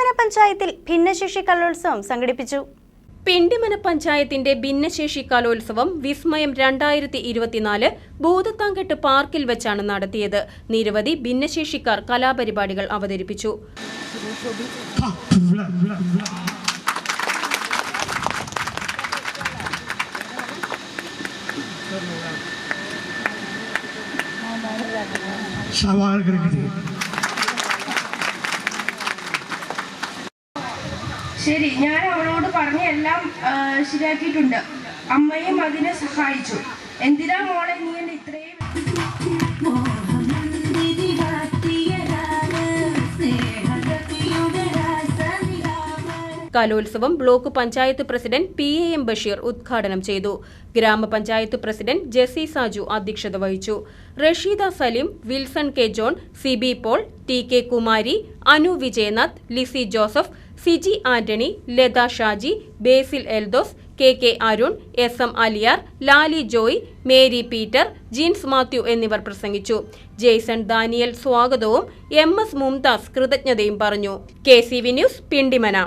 പിണ്ടിമന പഞ്ചായത്തിൽ ഭിന്നശേഷി കലോത്സവം സംഘടിപ്പിച്ചു. പിണ്ടിമന പഞ്ചായത്തിന്റെ ഭിന്നശേഷി കലോത്സവം വിസ്മയം രണ്ടായിരത്തി ഇരുപത്തിനാല് ഭൂതത്താങ്കെട്ട് പാർക്കിൽ വെച്ചാണ് നടത്തിയത്. നിരവധി ഭിന്നശേഷിക്കാർ കലാപരിപാടികൾ അവതരിപ്പിച്ചു. സവാൾ ശരി ഞാൻ അവളോട് പറഞ്ഞ എല്ലാം ശരിയാക്കിയിട്ടുണ്ട്. അമ്മയും അതിനെ സഹായിച്ചു. എന്തിനാ മോളെ നീ എന്നെ ഇത്രയും കലോത്സവം block panchayat president P A M Basheer ഉദ്ഘാടനം ചെയ്തു. ഗ്രാമപഞ്ചായത്ത് പ്രസിഡന്റ് ജെസി സാജു അധ്യക്ഷത വഹിച്ചു. Rasheeda Saleem Wilson K John C B Paul T K Kumari Anu Vijayanath Lizy Joseph Siji Antony Latha Shaji Basil Eldhose K K Arun S M Aliyar Lali Joy Mary Peter Jeens Mathew എന്നിവർ പ്രസംഗിച്ചു. Jason Daniel സ്വാഗതവും M S Mumtaz കൃതജ്ഞതയും പറഞ്ഞു. K C V news Pindimana.